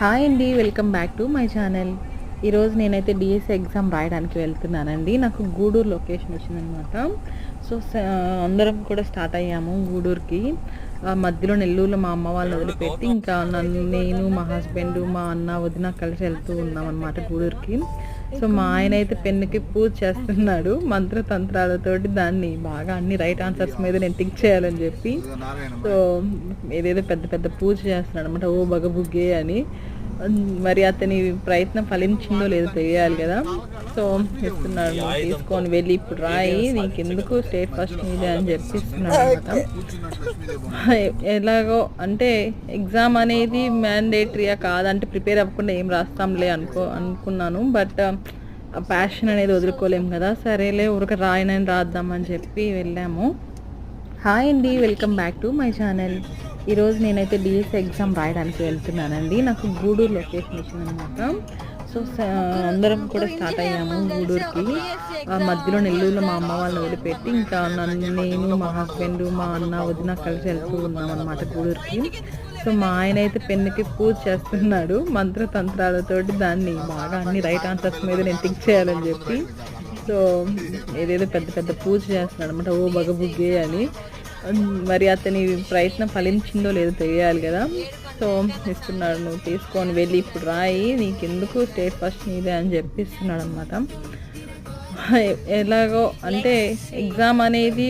Hi అండి welcome back to my channel ఈరోజు నేనైతే డిఎస్సి ఎగ్జామ్ రాయడానికి వెళ్తున్నానండి. నాకు గూడూరు లొకేషన్ వచ్చిందనమాట సో అందరం కూడా స్టార్ట్ అయ్యాము గూడూరుకి. మధ్యలో నెల్లూరులో మా అమ్మ వాళ్ళని వదిలిపెట్టి ఇంకా నన్ను నేను మా హస్బెండ్ మా అన్న వదిన కలిసి వెళ్తూ ఉన్నాం అనమాట గూడూరుకి. సో మా ఆయన అయితే పెన్నుకి పూజ చేస్తున్నాడు మంత్రతంత్రాలతోటి దాన్ని బాగా అన్ని రైట్ ఆన్సర్స్ మీద నేను టిక్ చేయాలని చెప్పి. సో ఏదేదో పెద్ద పెద్ద పూజ చేస్తున్నాడు అనమాట ఓ బగబుగ్గే అని. మరి అతని ప్రయత్నం ఫలించిందో లేదో తెలియాలి కదా. సో చెప్తున్నాడు నువ్వు తీసుకొని వెళ్ళి ఇప్పుడు రాయి నీకెందుకు స్టేట్ ఫస్ట్ మీదే అని చెప్పిస్తున్నాడు అనమాట ఎలాగో అంటే ఎగ్జామ్ అనేది మ్యాండేటరీయా కాదంటే ప్రిపేర్ అవ్వకుండా ఏం రాస్తాంలే అనుకో అనుకున్నాను బట్ ఆ ప్యాషన్ అనేది వదులుకోలేము కదా. సరేలే ఊరక రాయనని రాద్దామని చెప్పి వెళ్ళాము. హాయ్ అండి welcome back to my channel. ఈరోజు నేనైతే డిఎస్ ఎగ్జామ్ రాయడానికి వెళ్తున్నానండి. నాకు గూడూరు లొకేషన్ వచ్చిందనమాట సో అందరం కూడా స్టార్ట్ అయ్యాము గూడూరుకి. ఆ మధ్యలో నెల్లూరులో మా అమ్మ వాళ్ళని వదిలిపెట్టి ఇంకా నన్ను నేను మా హస్బెండ్ మా అన్న వదిన కలిసి వెళ్తూ ఉన్నాం అనమాట గూడూరుకి. సో మా ఆయన అయితే పెన్నుకి పూజ చేస్తున్నాడు మంత్రతంత్రాలతోటి దాన్ని బాగా అన్ని రైట్ ఆన్సర్స్ మీద నేను టిక్ చేయాలని చెప్పి. సో ఏదేదో పెద్ద పెద్ద పూజ చేస్తున్నాడు అనమాట ఓ బగబుగ్గే అని. మరి అతని ప్రయత్నం ఫలించిందో లేదో తెలియాలి కదా. సో ఇస్తున్నాడు నువ్వు తీసుకొని వెళ్ళి ఇప్పుడు రాయి నీకెందుకు స్టేట్ ఫస్ట్ నీదే అని చెప్పిస్తున్నాడు అనమాట ఎలాగో అంటే ఎగ్జామ్ అనేది